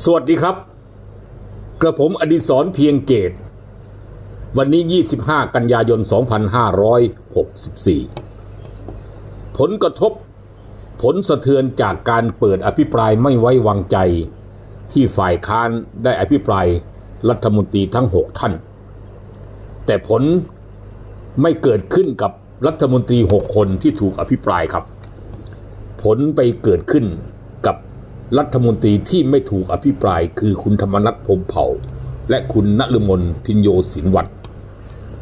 สวัสดีครับ กระผมอดิศรเพียงเกต วันนี้ 25 กันยายน 2564 ผลกระทบ ผลสะเทือนจากการเปิดอภิปรายไม่ไว้วางใจ ที่ฝ่ายค้านได้อภิปรายรัฐมนตรีทั้ง 6 ท่าน แต่ผลไม่เกิดขึ้นกับรัฐมนตรี 6 คนที่ถูกอภิปรายครับ ผลไปเกิดขึ้น รัฐมนตรีที่ไม่ถูกอภิปรายคือคุณธรรมนัฐพรมเผ่า และคุณนฤมลพินโยสินวัตร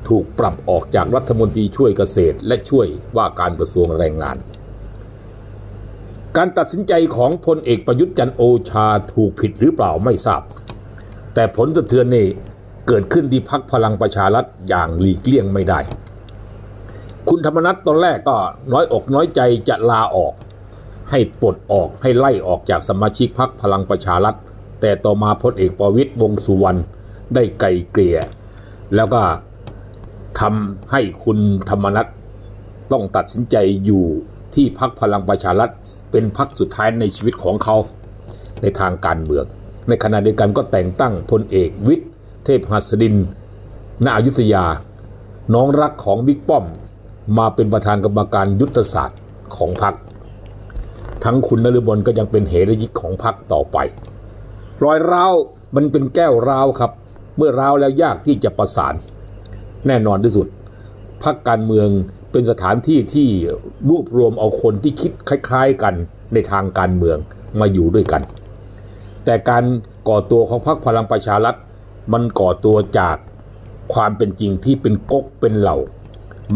ถูกปรับออกจากรัฐมนตรีช่วยเกษตร และช่วยว่าการกระทรวงแรงงาน การตัดสินใจของพลเอกประยุทธ์จันโอชาถูกผิดหรือเปล่าไม่ทราบ แต่ผลสะเทือนนี่เกิดขึ้นที่พักพลังประชารัฐอย่างหลีกเลี่ยงไม่ได้ คุณธรรมนัฐตอนแรกก็น้อยอกน้อยใจจะลาออก ให้ปลดออกให้ไล่ออกจากสมาชิกพักพลังประชารัฐ แต่ต่อมาพลเอกประวิตยวงสุวรรณได้ไกลเกลี่ย แล้วก็ทำให้คุณธรรมนัฐต้องตัดสินใจอยู่ที่พักพลังประชารัฐเป็นพักสุดท้ายในชีวิตของเขาในทางการเมือง ในขณะเดียวกันก็แต่งตั้งพลเอกวิทย์เทพหัสดินณอยุธยา น้องรักของบิ๊กป้อม มาเป็นประธานกรรมการยุทธศาสตร์ของพรรค ทั้งคุณนฤมลก็ยังเป็นเหรยิกของพรรคต่อไป รอยร้าวมันเป็นแก้วร้าวครับ เมื่อร้าวแล้วยากที่จะประสาน แน่นอนที่สุดพรรคการเมืองเป็นสถานที่ที่รวบรวมเอาคนที่คิดคล้าย ๆกันในทางการเมืองมาอยู่ด้วยกัน แต่การก่อตัวของพรรคพลังประชารัฐมันก่อตัวจากความเป็นจริงที่เป็นก๊กเป็นเหล่า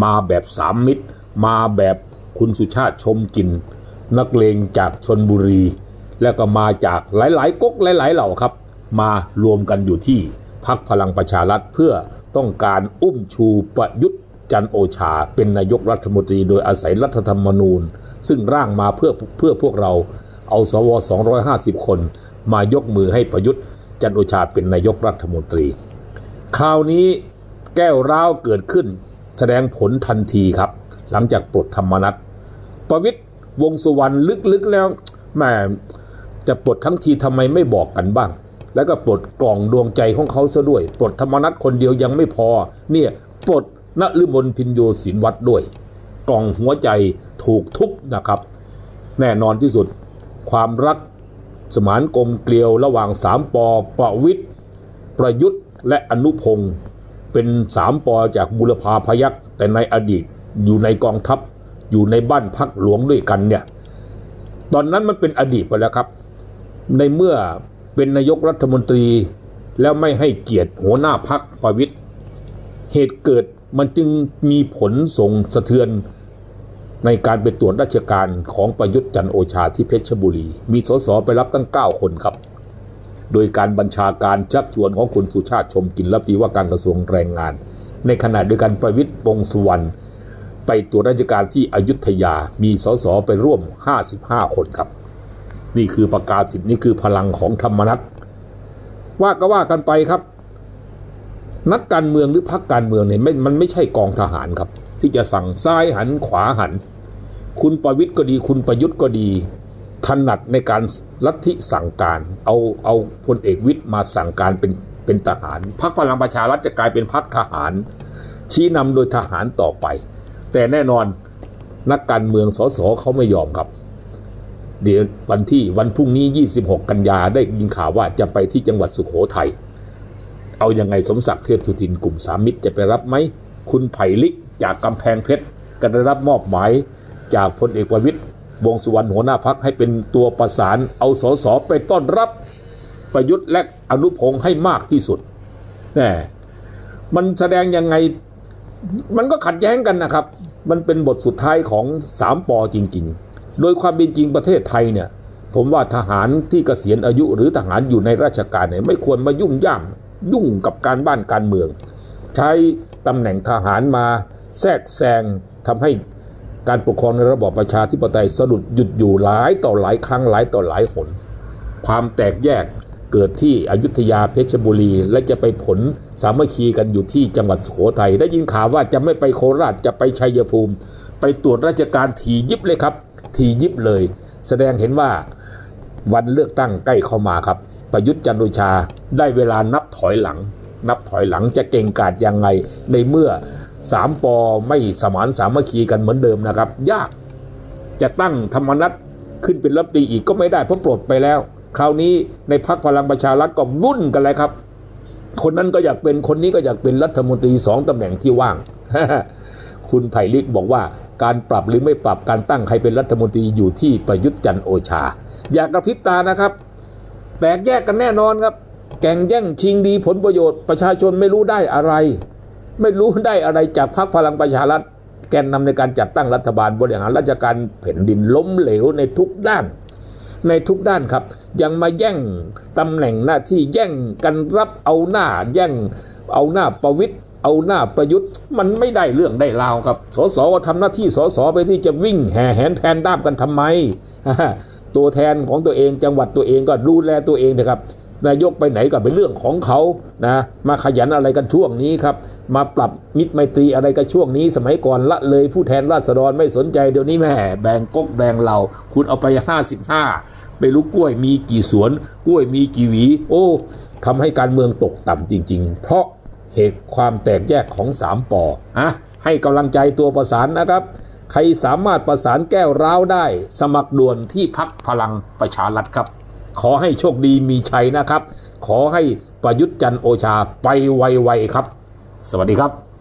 มาแบบสามมิตร มาแบบคุณสุชาติชมกิน นักเลงจากชนบุรี แล้วก็มาจากหลาย ๆก๊กหลาย ๆ เหล่าครับ มารวมกันอยู่ที่พักพลังประชารัฐเพื่อต้องการอุ้มชูประยุทธ์จันโอชา เป็นนายกรัฐมนตรีโดยอาศัยรัฐธรรมนูญ ซึ่งร่างมาเพื่อเพื่อพวกเราเอาสว 250 คน มายกมือให้ประยุทธ์จันโอชาเป็นนายกรัฐมนตรี คราวนี้แก้วร้าวเกิดขึ้น แสดงผลทันทีครับ หลังจากปลดธรรมนัตประวิตย วงสุวรรณลึกๆแล้วแหม่จะปลดทั้งทีทำไมไม่บอกกันบ้าง แล้วก็ปลดกล่องดวงใจของเขาซะด้วย ปลดธรรมนัตคนเดียวยังไม่พอ เนี่ยปลดนฤมลพินโยศินวัตรด้วย กล่องหัวใจถูกทุบนะครับ แน่นอนที่สุด ความรักสมานกลมเกลียวระหว่างสามปอประวิทย์ประยุทธ์และอนุพงศ์เป็นสามปอจากบุรพาพยักแต่ในอดีตอยู่ในกองทัพ อยู่ในบ้านพักหลวงด้วยกันเนี่ย ตอนนั้นมันเป็นอดีตไปแล้วครับ ในเมื่อเป็นนายกรัฐมนตรี แล้วไม่ให้เกียรติหัวหน้าพักประวิทย์เหตุเกิดมันจึงมีผลส่งสะเทือนในการไปตรวจราชการของประยุทธ์จันโอชาที่เพชรบุรี มีสสไปรับตั้ง 9 คนครับ โดยการบัญชาการชักชวนของคุณสุชาติชมกินรัฐมนตรีว่าการกระทรวงแรงงาน ในขณะเดียวกันประวิทย์วงสุวรรณ ไปตรวจราชการที่อยุธยา มีสสไปร่วม 55 คนครับ นี่คือประกาศสิทธิ์นี่คือพลังของธรรมนัตว่าก็ว่ากันไปครับ นักการเมืองหรือพรรคการเมืองเนี่ยม่มันไม่ใช่กองทหารครับ ที่จะสั่งซ้ายหันขวาหัน คุณประวิทย์ก็ดี คุณประยุทธ์ก็ดีถนัดในการลัทธิสั่งการ เอาเอาพลเอกวิทย์มาสั่งการเป็นเป็นทหารพรรคพลังประชารัฐจะกลายเป็นพรรคทหาร ชี้นำโดยทหารต่อไป แต่แน่นอนนักการเมืองสสเขาไม่ยอมครับ เดี๋ยววันที่วันพรุ่งนี้ 26 กันยาได้ยินข่าวว่าจะไปที่จังหวัดสุขโขทัยเอาอยังไงสมศักดิ์เทพสุทินกลุ่มสามมิตรจะไปรับไหม คุณไผ่ลิกจากกำแพงเพชรก็ได้รับมอบหมายจากพลเอกประวิตยวงสุวรรณหัวหน้าพักให้เป็นตัวประสานเอาสสไปต้อนรับประยุทธ์และอนุพงศ์ให้มากที่สุดแหมมันแสดงยังไง มันก็ขัดแย้งกันนะครับ มันเป็นบทสุดท้ายของสามปอจริง ๆ โดยความเป็นจริงประเทศไทยเนี่ย ผมว่าทหารที่เกษียณอายุหรือทหารอยู่ในราชการเนี่ยไม่ควรมายุ่งย่ามยุ่งกับการบ้านการเมือง ใช้ตำแหน่งทหารมาแทรกแซงทำให้การปกครองในระบอบประชาธิปไตยสะดุดหยุดอยู่หลายต่อหลายครั้งหลายต่อหลายหน ความแตกแยก เกิดที่อยุธยาเพชรบุรี และจะไปผลสามัคคีกันอยู่ที่จังหวัดสุโขทัยได้ยินข่าวว่าจะไม่ไปโคราชจะไปชัยภูมิ ไปตรวจราชการถียิบเลยครับ ถียิบเลย แสดงเห็นว่าวันเลือกตั้งใกล้เข้ามาครับ ประยุทธ์จันโอชาได้เวลานับถอยหลัง นับถอยหลังจะเก่งกาจยังไง ในเมื่อสามปอไม่สมานสามัคคีกันเหมือนเดิมนะครับ ยากจะตั้งธรรมนัตขึ้นเป็นรัฐมนตรีอีกก็ไม่ได้เพราะปลดไปแล้ว คราวนี้ในพักพลังประชารัฐก็วุ่นกันเลยครับ คนนั้นก็อยากเป็นคนนี้ก็อยากเป็นรัฐมนตรีสองตำแหน่งที่ว่าง คุณไผ่ลิกบอกว่าการปรับหรือไม่ปรับการตั้งใครเป็นรัฐมนตรีอยู่ที่ประยุทธ์จันโอชา อย่ากระพริบตานะครับ แตกแยกกันแน่นอนครับ แก่งแย่งชิงดีผลประโยชน์ประชาชนไม่รู้ได้อะไร ไม่รู้ได้อะไรจากพรรคพลังประชารัฐแกนนำในการจัดตั้งรัฐบาลบริหารราชการแผ่นดินล้มเหลวในทุกด้าน ในทุกด้านครับ ยังมาแย่งตำแหน่งหน้าที่แย่งกันรับเอาหน้าแย่งเอาหน้าประวิตย์เอาหน้าประยุทธ์มันไม่ได้เรื่องได้ราวครับ สสว่าทำหน้าที่สสไปที่จะวิ่งแห่แหนแทนด้ามกันทำไม ตัวแทนของตัวเองจังหวัดตัวเองก็ดูแลตัวเองนะครับนายกไปไหนก็เป็นเรื่องของเขานะมาขยันอะไรกันช่วงนี้ครับ มาปรับมิตรไมตรีอะไรกันช่วงนี้ สมัยก่อนละเลยผู้แทนราษฎรไม่สนใจเดี๋ยวนี้แม่แบ่งก๊กแบ่งเหล่า คุณเอาไป 55 ไม่รู้กล้วยมีกี่สวน กล้วยมีกี่หวี โอ้ทำให้การเมืองตกต่ำจริง ๆ เพราะเหตุความแตกแยกของสามปออะให้กำลังใจตัวประสานนะครับ ใครสามารถประสานแก้วร้าวได้ สมัครด่วนที่พักพลังประชารัฐครับ ขอให้โชคดีมีชัยนะครับ ขอให้ประยุทธ์จันโอชาไปไวๆครับ สวัสดีครับ